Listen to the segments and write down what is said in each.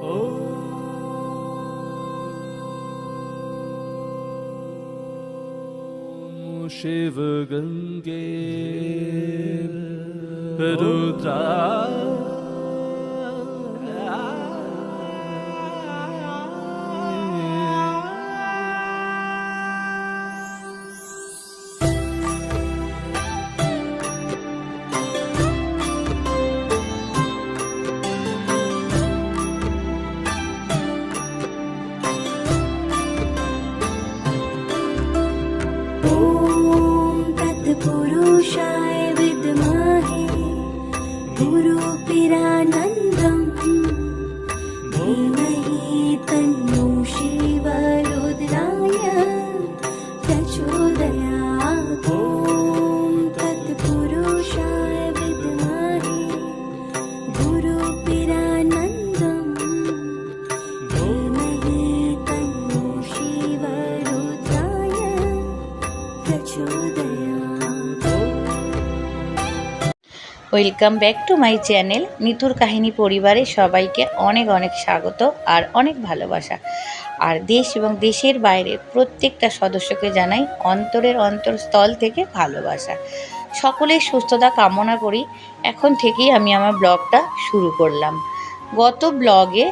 Oh, Shiva Gange Vedudra welcome back to my channel নিতুর কাহিনী পরিবারে সবাইকে অনেক অনেক স্বাগত আর অনেক ভালোবাসা। আর দেশ এবং দেশের বাইরে প্রত্যেকটা সদস্যকে জানাই অন্তরের অন্তরস্থল থেকে ভালোবাসা। সকলের সুস্থতা কামনা করি, এখন থেকেই আমি আমার ব্লগটা শুরু করলাম। গত ব্লগে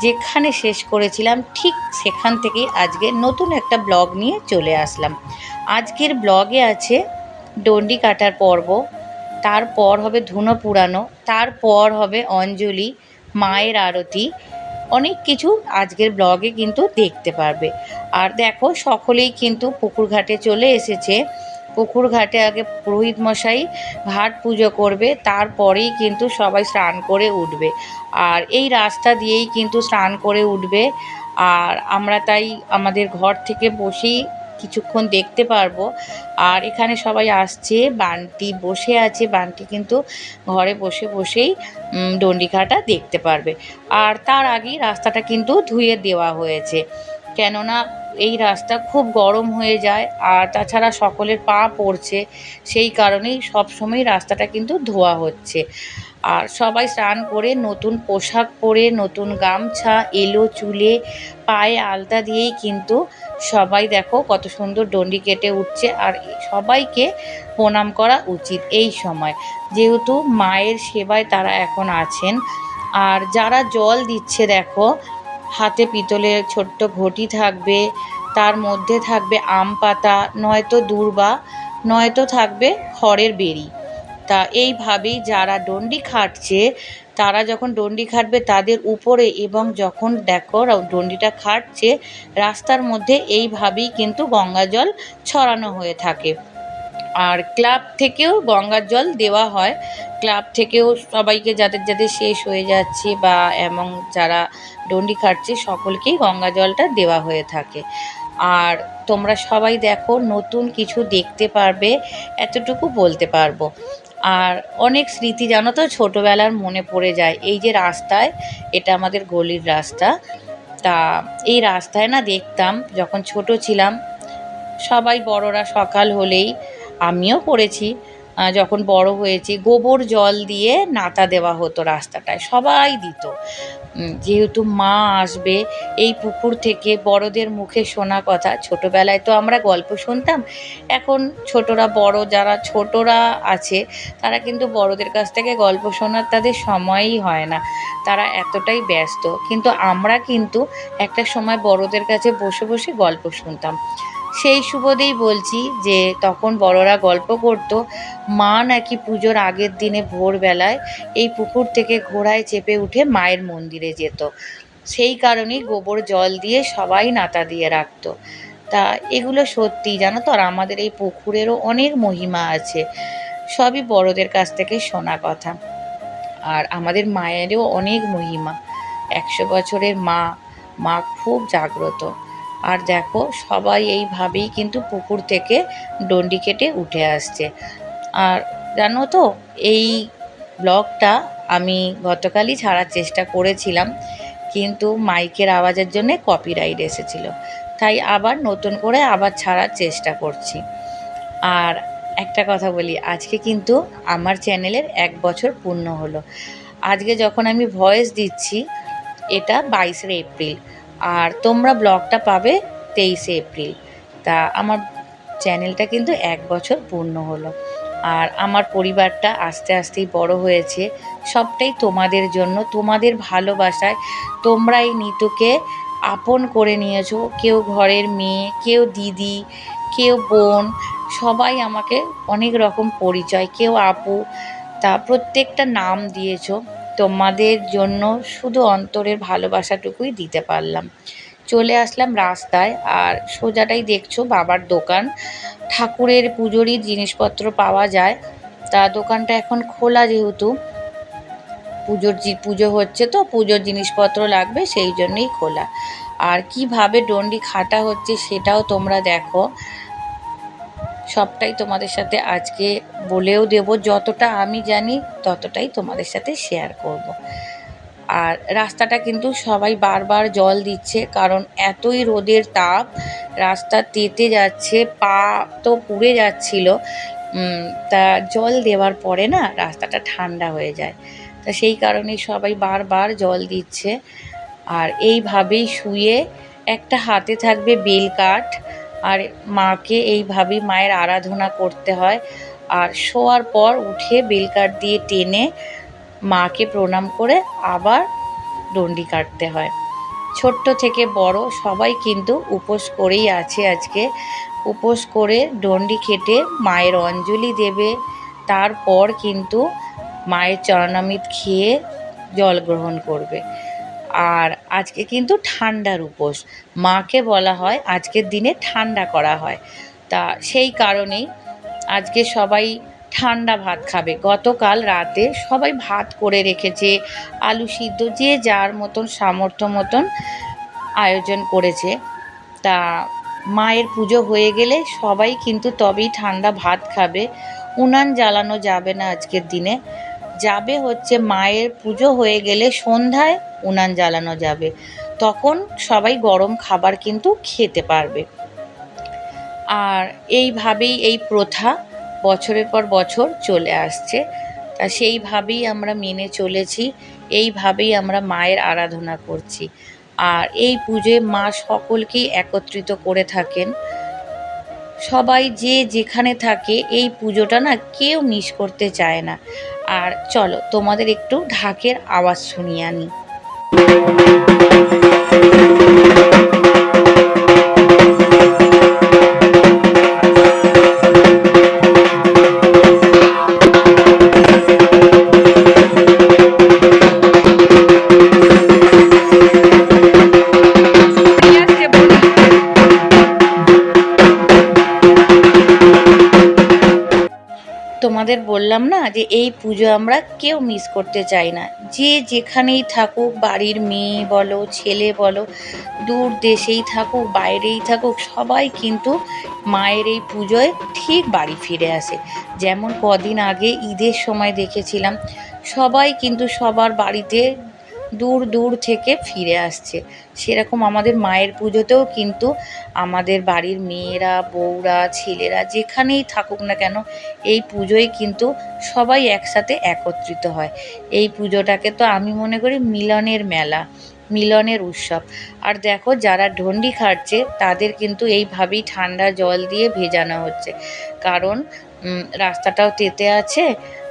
যেখানে শেষ করেছিলাম, ঠিক সেখান থেকেই আজকে নতুন একটা ব্লগ নিয়ে চলে আসলাম। আজকের ব্লগে আছে, ডন্ডি কাটার পর্ব তারপর হবে ধুনো পুরানো, তারপর হবে অঞ্জলি, মায়ের আরতি, অনেক কিছু আজকের ব্লগে কিন্তু দেখতে পারবে। আর দেখো, সকলেই কিন্তু পুকুর ঘাটে চলে এসেছে। পুকুর ঘাটে আগে পুরোহিত মশাই ঘাট পুজো করবে, তারপরেই কিন্তু সবাই স্নান করে উঠবে। আর এই রাস্তা দিয়েই কিন্তু স্নান করে উঠবে। আর আমরা তাই আমাদের ঘর থেকে বসেই কিছুক্ষণ দেখতে পারব। আর এখানে সবাই আসছে বান্টি বসে আছে বান্টি কিন্তু ঘরে বসে বসেই উম, ডন্ডিকাটা দেখতে পারবে। আর তার আগেই রাস্তাটা কিন্তু ধুয়ে দেওয়া হয়েছে। কেননা এই রাস্তা খুব গরম হয়ে যায় আর তাছাড়া সকলের পা পড়ছে সেই কারণেই সবসময় রাস্তাটা কিন্তু ধোয়া হচ্ছে। আর সবাই স্নান করে নতুন পোশাক পরে, নতুন গামছা, এলো, চুলে, পায়ে আলতা দিয়েই কিন্তু সবাই দেখো কত সুন্দর ডন্ডি কেটে উঠছে আর সবাইকে প্রণাম করা উচিত এই সময়। যেহেতু মায়ের সেবায় তারা এখন আছেন, আর যারা জল দিচ্ছে দেখো, হাতে পিতলের ছোট্ট ঘটি থাকবে, তার মধ্যে থাকবে আম পাতা, নয়তো দূর্বা, নয়তো থাকবে খড়ের বেরি তা এইভাবেই যারা ডন্ডি খাটছে, তারা যখন ডন্ডি খাটবে তাদের উপরে এবং যখন দেখো ডন্ডিটা খাটছে, রাস্তার মধ্যে এইভাবেই কিন্তু গঙ্গা জল ছড়ানো হয়ে থাকে। আর ক্লাব থেকেও গঙ্গার জল দেওয়া হয়। ক্লাব থেকেও সবাইকে যাদের যাদের শেষ হয়ে যাচ্ছে বা এমন যারা ডন্ডি খাটছে সকলকেই গঙ্গা জলটা দেওয়া হয়ে থাকে। আর তোমরা সবাই দেখো, নতুন কিছু দেখতে পারবে, এতটুকু বলতে পারব। আর অনেক স্মৃতি, জানো তো, ছোটোবেলার মনে পড়ে যায়। এই যে রাস্তায়, এটা আমাদের গলির রাস্তা। তা এই রাস্তায় না দেখতাম, যখন ছোট ছিলাম, সবাই বড়রা সকাল হলেই আমিও পড়েছি। যখন বড় হয়েছি, গোবর জল দিয়ে নাতা দেওয়া হতো রাস্তাটায়, সবাই দিত। যেহেতু মা আসবে, এই পুকুর থেকে বড়দের মুখে শোনা কথা। ছোটবেলায় তো আমরা গল্প শুনতাম, এখন ছোটরা বড়, যারা ছোটরা আছে, তারা কিন্তু বড়দের কাছ থেকে গল্প শোনার তাদের সময়ই হয় না। তারা এতটাই ব্যস্ত। কিন্তু আমরা কিন্তু একটা সময় বড়দের কাছে বসে বসে গল্প শুনতাম। সেই সুবোধেই বলছি যে, তখন বড়রা গল্প করতো, মা নাকি পুজোর আগের দিনে ভোরবেলায় এই পুকুর থেকে ঘোড়ায় চেপে উঠে মায়ের মন্দিরে যেত। সেই কারণেই গোবর জল দিয়ে সবাই নাতা দিয়ে রাখতো। তা এগুলো সত্যি জানো তো? আর আমাদের এই পুকুরেরও অনেক মহিমা আছে। সবই বড়দের কাছ থেকে শোনা কথা। আর আমাদের মায়েরও অনেক মহিমা। একশো বছরের মা মা খুব জাগ্রত। আর দেখো, সবাই এইভাবেই কিন্তু পুকুর থেকে ডন্ডি কেটে উঠে আসছে। আর জানো তো, এই ব্লগটা আমি গতকালই ছাড়ার চেষ্টা করেছিলাম, কিন্তু মাইকের আওয়াজের জন্যে কপিরাইট এসেছিল। তাই আবার নতুন করে আবার ছাড়ার চেষ্টা করছি। আর একটা কথা বলি, আজকে কিন্তু আমার চ্যানেলের এক বছর পূর্ণ হলো। আজকে যখন আমি ভয়েস দিচ্ছি, এটা বাইশে এপ্রিল। আর তোমরা ব্লগটা পাবে তেইশে এপ্রিল। তা আমার চ্যানেলটা কিন্তু এক বছর পূর্ণ হলো। আর আমার পরিবারটা আস্তে আস্তেই বড় হয়েছে। সবটাই তোমাদের জন্য, তোমাদের ভালোবাসায়। তোমরা এই নিতুকে আপন করে নিয়েছো। কেউ ঘরের মেয়ে, কেউ দিদি, কেউ বোন, সবাই আমাকে অনেক রকম পরিচয়, কেউ আপু, তা প্রত্যেকটা নাম দিয়েছ। তোমাদের জন্য শুধু অন্তরের ভালোবাসাটুকুই দিতে পারলাম। চলে আসলাম রাস্তায় আর সোজাটাই দেখছ বাবার দোকান। ঠাকুরের পুজোরই জিনিসপত্র পাওয়া যায়। তা দোকানটা এখন খোলা যেহেতু, পুজোর পুজো হচ্ছে তো, পুজোর জিনিসপত্র লাগবে সেই জন্যই খোলা। আর কীভাবে ডন্ডি খাটা হচ্ছে সেটাও তোমরা দেখো। সবটাই তোমাদের সাথে আজকে বলেও দেব। যতটা আমি জানি, ততটাই তোমাদের সাথে শেয়ার করব। আর রাস্তাটা কিন্তু সবাই বারবার জল দিচ্ছে, কারণ এতই রোদের তাপ, রাস্তা তেতে যাচ্ছে, পা তো পুড়ে যাচ্ছিল। তা জল দেওয়ার পরে না রাস্তাটা ঠান্ডা হয়ে যায়। তা সেই কারণে সবাই বারবার জল দিচ্ছে। আর এইভাবেই শুয়ে একটা হাতে থাকবে বেল কাঠ আর মাকে এইভাবেই মায়ের আরাধনা করতে হয়। আর শোয়ার পর উঠে বেলকাঠ দিয়ে টেনে মাকে প্রণাম করে আবার ডন্ডি কাটতে হয়। ছোট্ট থেকে বড় সবাই কিন্তু উপোস করেই আছে আজকে। উপোস করে ডন্ডি খেটে মায়ের অঞ্জলি দেবে। তারপর কিন্তু মায়ের চরণামৃত খেয়ে জল গ্রহণ করবে। আর আজকে কিন্তু ঠান্ডার উপোস। মাকে বলা হয় আজকের দিনে ঠান্ডা করা হয়। তা সেই কারণেই আজকে সবাই ঠান্ডা ভাত খাবে। গতকাল রাতে সবাই ভাত করে রেখেছে, আলু সিদ্ধ যে যার মতন সামর্থ্য মতন আয়োজন করেছে। তা মায়ের পুজো হয়ে গেলে সবাই কিন্তু তবেই ঠান্ডা ভাত খাবে। উনান জ্বালানো যাবে না আজকের দিনে। যাবে হচ্ছে মায়ের পুজো হয়ে গেলে সন্ধ্যায় উনান জ্বালানো যাবে। তখন সবাই গরম খাবার কিন্তু খেতে পারবে। আর এইভাবেই এই প্রথা বছরের পর বছর চলে আসছে। তা সেইভাবেই আমরা মেনে চলেছি, এইভাবেই আমরা মায়ের আরাধনা করছি। আর এই পুজোয় মা সকলকেই একত্রিত করে থাকেন। সবাই যে যেখানে থাকে, এই পুজোটা না কেউ মিস করতে চায় না। আর চলো তোমাদের একটু ঢাকের আওয়াজ শুনিয়ে আনি। তোমাদের বললাম না যে এই পুজো আমরা কেউ মিস করতে চাই না। যে যেখানেই থাকুক, বাড়ির মেয়ে বলো, ছেলে বলো, দূর দেশেই থাকুক, বাইরেই থাকুক, সবাই কিন্তু মায়ের এই পুজোয় ঠিক বাড়ি ফিরে আসে। যেমন কদিন আগে ঈদের সময় দেখেছিলাম, সবাই কিন্তু সবার বাড়িতে দূর দূর থেকে ফিরে আসছে। সেরকম আমাদের মায়ের পুজোতেও কিন্তু আমাদের বাড়ির মেয়েরা, বউরা, ছেলেরা যেখানেই থাকুক না কেন, এই পুজোয় কিন্তু সবাই একসাথে একত্রিত হয়। এই পুজোটাকে তো আমি মনে করি মিলনের মেলা, মিলনের উৎসব। আর দেখো যারা ঢন্ডি খাটছে, তাদের কিন্তু এইভাবেই ঠান্ডা জল দিয়ে ভেজানো হচ্ছে। কারণ রাস্তাটাও তেতে আছে,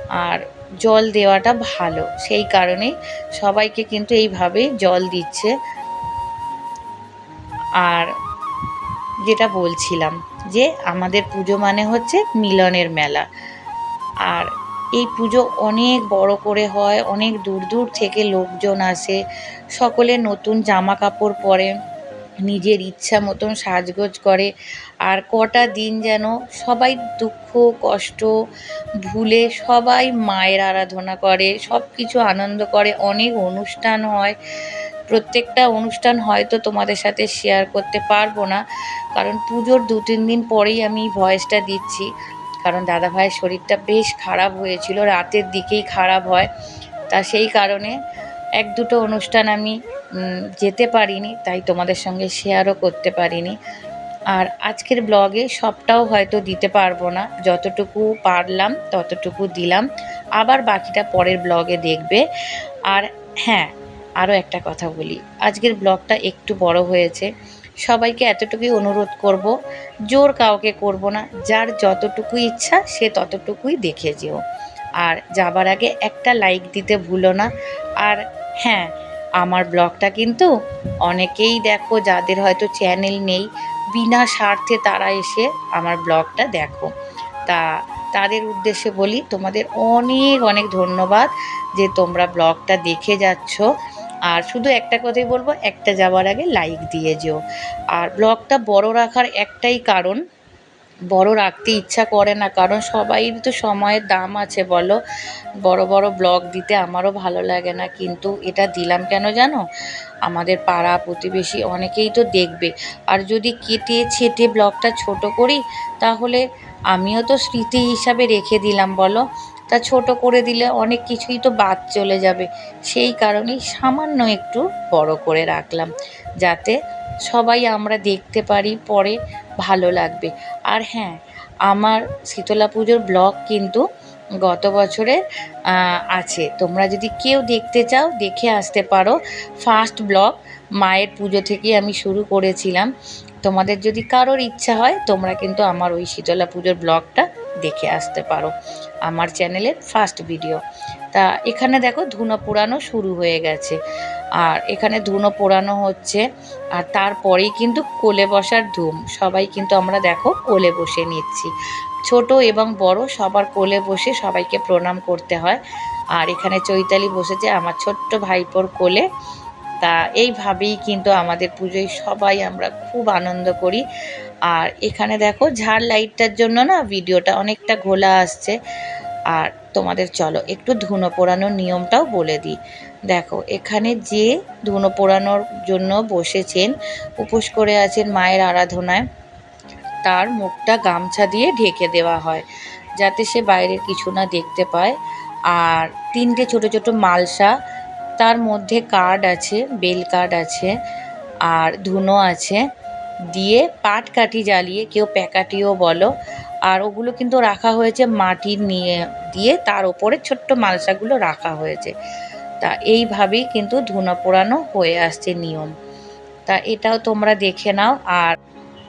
আর জল দেওয়াটা ভালো। সেই কারণেই সবাইকে কিন্তু এইভাবেই জল দিচ্ছে। আর যেটা বলছিলাম যে আমাদের পুজো মানে হচ্ছে মিলনের মেলা। আর এই পুজো অনেক বড় করে হয়, অনেক দূর দূর থেকে লোকজন আসে, সকলে নতুন জামা কাপড় পরে। নিজের ইচ্ছা মতন সাজগোজ করে। আর কটা দিন যেন সবাই দুঃখ, কষ্ট ভুলে সবাই মায়ের আরাধনা করে সব কিছু আনন্দ করে। অনেক অনুষ্ঠান হয়। প্রত্যেকটা অনুষ্ঠান হয়তো তোমাদের সাথে শেয়ার করতে পারব না, কারণ পুজোর দু তিন দিন পরেই আমি ভয়েসটা দিচ্ছি। কারণ দাদা ভাইয়ের শরীরটা বেশ খারাপ হয়েছিল, রাতের দিকেই খারাপ হয়। তা সেই কারণে এক দুটো অনুষ্ঠান আমি যেতে পারিনি, তাই তোমাদের সঙ্গে শেয়ারও করতে পারিনি। আর আজকের ব্লগে সবটাও হয়তো দিতে পারব না। যতটুকু পারলাম, ততটুকু দিলাম। আবার বাকিটা পরের ব্লগে দেখবে। আর হ্যাঁ আরও একটা কথা বলি। আজকের ব্লগটা একটু বড় হয়েছে। সবাইকে এতটুকুই অনুরোধ করব, জোর কাউকে করব না। যার যতটুকু ইচ্ছা, সে ততটুকুই দেখে যেও। আর যাবার আগে একটা লাইক দিতে ভুলো না। আর হ্যাঁ আমার ব্লগটা কিন্তু অনেকেই দেখো, যাদের হয়তো চ্যানেল নেই, বিনা স্বার্থে তারা এসে আমার ব্লগটা দেখো। তা তাদের উদ্দেশ্যে বলি, তোমাদের অনেক অনেক ধন্যবাদ যে তোমরা ব্লগটা দেখে যাচ্ছ। আর শুধু একটা কথাই বলব, একটা যাওয়ার আগে লাইক দিয়ে যেও। আর ব্লগটা বড় রাখার একটাই কারণ বড় রাখতে ইচ্ছা করে না, কারণ সবাইর তো সময়ের দাম আছে বলো। বড় বড় ব্লগ দিতে আমারও ভালো লাগে না, কিন্তু এটা দিলাম কেন জানো? আমাদের পাড়া প্রতিবেশী অনেকেই তো দেখবে। আর যদি কেটে ছেটে ব্লগটা ছোট করি, তাহলে আমিও তো স্মৃতি হিসাবে রেখে দিলাম বলো। তা ছোট করে দিলে অনেক কিছুই তো বাদ চলে যাবে। সেই কারণেই সামান্য একটু বড় করে রাখলাম, যাতে সবাই আমরা দেখতে পারি, পরে ভালো লাগবে। আর হ্যাঁ আমার শীতলা পুজোর ব্লগ কিন্তু গত বছরের আছে। তোমরা যদি কেউ দেখতে চাও, দেখে আসতে পারো। ফার্স্ট ব্লগ মায়ের পুজো থেকেই আমি শুরু করেছিলাম। তোমাদের যদি কারোর ইচ্ছা হয়, তোমরা কিন্তু আমার ওই শীতলা পুজোর ব্লগটা দেখে আসতে পারো। আমার চ্যানেলের ফার্স্ট ভিডিও। তা এখানে দেখো ধুনো পোড়ানো শুরু হয়ে গেছে। আর এখানে ধুনো পোড়ানো হচ্ছে, আর তারপরেই কিন্তু কোলে বসার ধুম। সবাই কিন্তু আমরা দেখো কোলে বসে নিচ্ছি। ছোট এবং বড় সবার কোলে বসে সবাইকে প্রণাম করতে হয়। আর এখানে চৈতালি বসেছে আমার ছোট্ট ভাইপোর কোলে। তা এইভাবেই কিন্তু আমাদের পুজোয় সবাই আমরা খুব আনন্দ করি। আর এখানে দেখো ঝাড় লাইটটার জন্য না, ভিডিওটা অনেকটা ঘোলা আসছে। আর তোমাদের চলো একটু ধুনো পোড়ানোর নিয়মটাও বলে দিই। দেখো, এখানে যে ধুনো পোড়ানোর জন্য বসেছেন, উপোস করে আছেন মায়ের আরাধনায়, তার মুখটা গামছা দিয়ে ঢেকে দেওয়া হয়, যাতে সে বাইরের কিছু না দেখতে পায়। আর তিনটে ছোট ছোট মালসা, তার মধ্যে কার্ড আছে, বেল কার্ড আছে, আর ধুনো আছে, দিয়ে পাট কাঠি জ্বালিয়ে, কেউ প্যাকাটিও বলো আর ওগুলো কিন্তু রাখা হয়েছে মাটি নিয়ে, দিয়ে তার ওপরে ছোট্ট মালসাগুলো রাখা হয়েছে। তা এইভাবেই কিন্তু ধুনো পোড়ানো হয়ে আসছে নিয়ম। তা এটাও তোমরা দেখে নাও। আর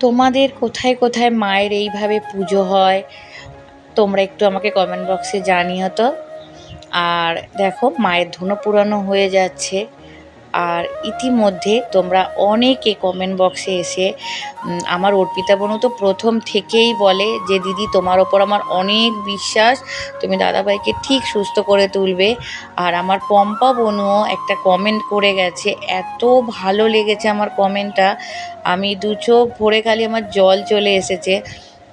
তোমাদের কোথায় কোথায় মায়ের এইভাবে পুজো হয়, তোমরা একটু আমাকে কমেন্ট বক্সে জানিও তো। আর দেখো, মায়ের ধুনো পুরানো হয়ে যাচ্ছে। আর ইতিমধ্যে তোমরা অনেকে কমেন্ট বক্সে এসে আমার অর্পিতা বনু তো প্রথম থেকেই বলে যে, দিদি, তোমার ওপর আমার অনেক বিশ্বাস। তুমি দাদাভাইকে ঠিক সুস্থ করে তুলবে। আর আমার পম্পা বনুও একটা কমেন্ট করে গেছে, এত ভালো লেগেছে আমার কমেন্টটা আমি দু চোখ ভরে খালি আমার জল চলে এসেছে।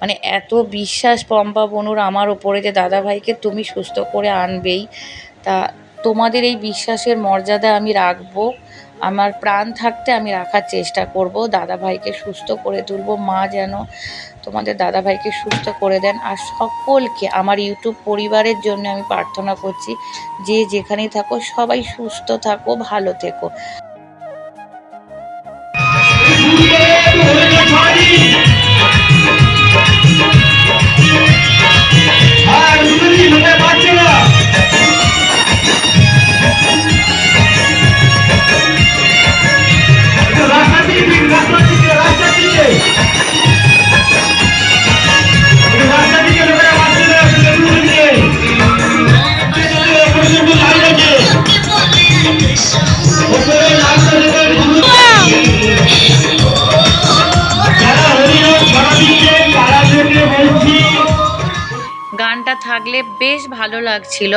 মানে এত বিশ্বাস পম্পা বনুর আমার ওপরে যে, দাদাভাইকে তুমি সুস্থ করে আনবেই। তা তোমাদের এই বিশ্বাসের মর্যাদা আমি রাখব, আমার প্রাণ থাকতে আমি রাখার চেষ্টা করব, দাদাভাইকে সুস্থ করে তুলবো, মা যেন তোমাদের দাদাভাইকে সুস্থ করে দেন, আর সকলকে আমার ইউটিউব পরিবারের জন্য আমি প্রার্থনা করছি, যে যেখানেই থাকো, সবাই সুস্থ থাকো, ভালো থেকো। লাগছিল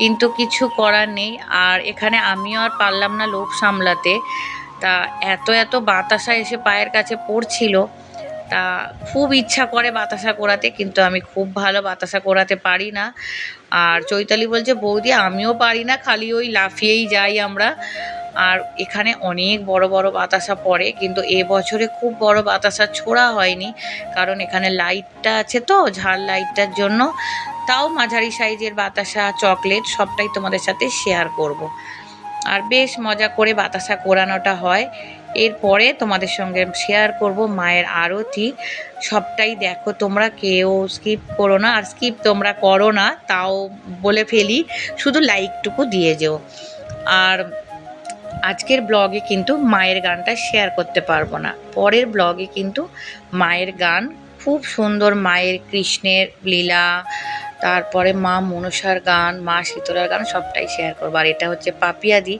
কিন্তু কিছু করার নেই। আর এখানে আমিও আর পারলাম না লোভ সামলাতে। তা এত এত বাতাসা এসে পায়ের কাছে পড়ছিল। তা খুব ইচ্ছা করে বাতাসা করাতে, কিন্তু আমি খুব ভালো বাতাসা করাতে পারি না। আর চৈতালি বলছে, বৌদি, আমিও পারি না, খালি ওই লাফিয়েই যাই আমরা। আর এখানে অনেক বড় বড় বাতাসা পড়ে, কিন্তু এ বছরে খুব বড় বাতাসা ছোড়া হয়নি। কারণ এখানে লাইটটা আছে তো ঝাল লাইটটার জন্য। তাও মাঝারি সাইজের বাতাসা, চকলেট সবটাই তোমাদের সাথে শেয়ার করব। আর বেশ মজা করে বাতাসা কোরানোটা হয়। এরপরে তোমাদের সঙ্গে শেয়ার করব মায়ের আরতি। সবটাই দেখো, তোমরা কেউ স্কিপ করো না আর স্কিপ তোমরা করো না, তাও বলে ফেলি, শুধু লাইকটুকু দিয়ে যেও। আর আজকের ব্লগে কিন্তু মায়ের গানটা শেয়ার করতে পারব না। পরের ব্লগে কিন্তু মায়ের গান, খুব সুন্দর মায়ের কৃষ্ণের লীলা তারপরে মা মনসার গান মা শীতলার গান সবটাই শেয়ার করব। আর এটা হচ্ছে পাপিয়াদি।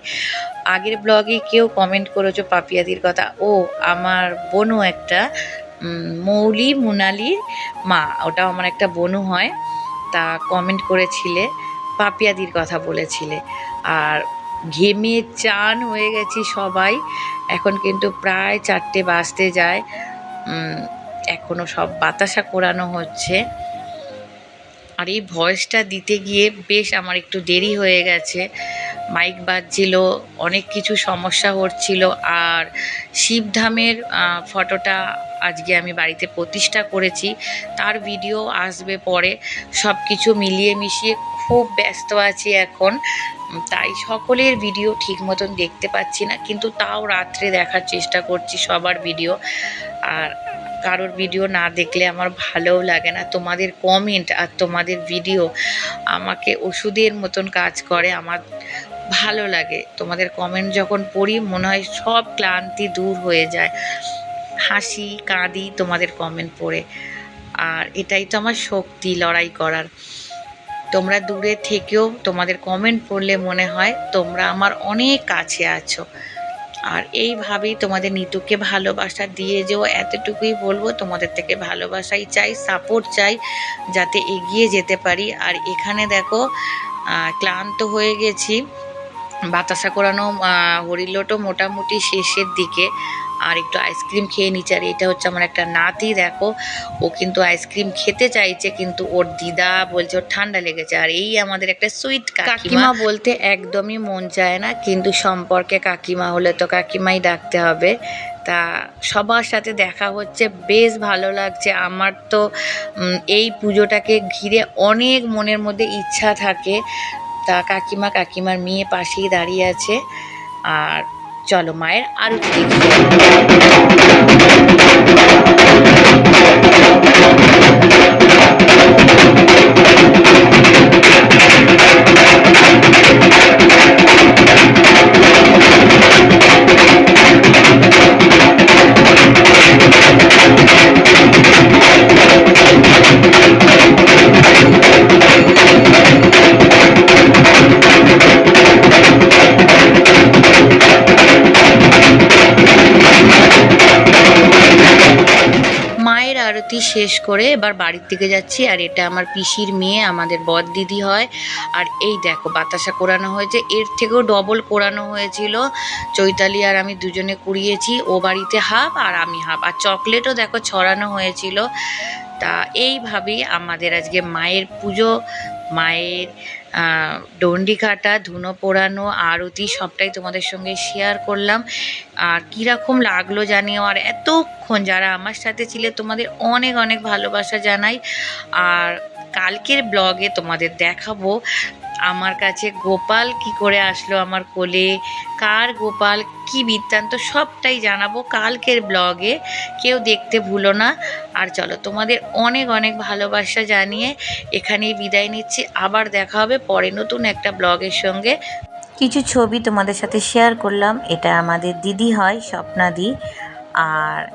আগের ব্লগে কেউ কমেন্ট করেছ পাপিয়াদির কথা? ও আমার বোনও একটা মৌলি মুনালির মা। ওটাও আমার একটা বোনু হয়। তা কমেন্ট করেছিলে পাপিয়াদির কথা বলেছিলে। আর ঘেমে চান হয়ে গেছি সবাই। এখন কিন্তু প্রায় চারটে বাজতে যায়। উম, এখনও সব বাতাসা কোরানো হচ্ছে। আর এই ভয়েসটা দিতে গিয়ে বেশ আমার একটু দেরি হয়ে গেছে। মাইক বাজছিল, অনেক কিছু সমস্যা হচ্ছিল আর শিবধামের ফটোটা আজকে আমি বাড়িতে প্রতিষ্ঠা করেছি। তার ভিডিও আসবে পরে। সব কিছু মিলিয়ে মিশিয়ে খুব ব্যস্ত আছি এখন। তাই সকলের ভিডিও ঠিক মতন দেখতে পাচ্ছি না, কিন্তু তাও রাত্রে দেখার চেষ্টা করছি সবার ভিডিও আর কারোর ভিডিও না দেখলে আমার ভালোও লাগে না। তোমাদের কমেন্ট আর তোমাদের ভিডিও আমাকে ওষুধের মতন কাজ করে, আমার ভালো লাগে। তোমাদের কমেন্ট যখন পড়ি, মনে হয় সব ক্লান্তি দূর হয়ে যায়। হাসি, কাঁদি তোমাদের কমেন্ট পড়ে। আর এটাই তো আমার শক্তি লড়াই করার। তোমরা দূরে থেকেও তোমাদের কমেন্ট পড়লে মনে হয় তোমরা আমার অনেক কাছে আছো। আর এইভাবেই তোমাদের নিতুকে ভালোবাসা দিয়ে যেও এতটুকুই বলব, তোমাদের থেকে ভালোবাসাই চাই সাপোর্ট চাই, যাতে এগিয়ে যেতে পারি। আর এখানে দেখো ক্লান্ত হয়ে গেছি। বাতাসা করানো হরিলোটো হরিলোটও মোটামুটি শেষের দিকে। আর একটু আইসক্রিম খেয়ে নিচ্ছে। আর এটা হচ্ছে আমার একটা নাতি, দেখো। ও কিন্তু আইসক্রিম খেতে চাইছে, কিন্তু ওর দিদা বলছে ওর ঠান্ডা লেগেছে। আর এই আমাদের একটা সুইট কাকিমা। বলতে একদমই মন চায় না, কিন্তু সম্পর্কে কাকিমা হলে তো কাকিমাই ডাকতে হবে। তা সবার সাথে দেখা হচ্ছে, বেশ ভালো লাগছে। আমার তো এই পুজোটাকে ঘিরে অনেক মনের মধ্যে ইচ্ছা থাকে। তা কাকিমা কাকিমার মেয়ে পাশেই দাঁড়িয়ে আছে। আর চলো মায়ের আরতি দেখি আরতি শেষ করে এবার বাড়ির দিকে যাচ্ছি, আর এটা আমার পিসির মেয়ে, আমাদের বদ দিদি হয়। আর এই দেখো, বাতাসা কোরানো হয়েছে, এর থেকেও ডবল কোরানো হয়েছিল। চৈতালি আর আমি দুজনে কুড়িয়েছি, ও বাড়িতে হাফ আর আমি হাফ। আর চকলেটও দেখো ছড়ানো হয়েছিল। তা এইভাবেই আমাদের আজকে মায়ের পুজো, মায়ের ডন্ডি কাটা ধুনো পোড়ানো, আরতি সবটাই তোমাদের সঙ্গে শেয়ার করলাম। আর কীরকম লাগল জানিও, আর এতক্ষণ যারা আমার সাথে ছিলে তোমাদের অনেক অনেক ভালোবাসা জানাই। আর কালকের ব্লগে তোমাদের দেখাবো আমার কাছে গোপাল কি করে আসলো আমার কোলে? কার গোপাল? কি বৃত্তান্ত? সবটাই জানাব কালকের ব্লগে। কেউ দেখতে ভুলো না। আর চলো, তোমাদের অনেক অনেক ভালোবাসা জানিয়ে এখানেই বিদায় নিচ্ছি। আবার দেখা হবে পরে নতুন একটা ব্লগের সঙ্গে। কিছু ছবি তোমাদের সাথে শেয়ার করলাম। এটা আমাদের দিদি হয় স্বপ্নাদি আর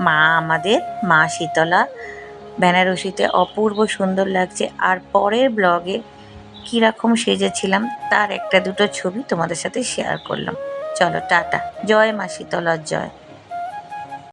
মা আমাদের, মা শীতলা। বেনারসিতে অপূর্ব সুন্দর লাগছে। আর পরের ব্লগে কীরকম সেজেছিলাম তার একটা দুটো ছবি তোমাদের সাথে শেয়ার করলাম। চলো, টাটা। জয় মা শীতলার জয়।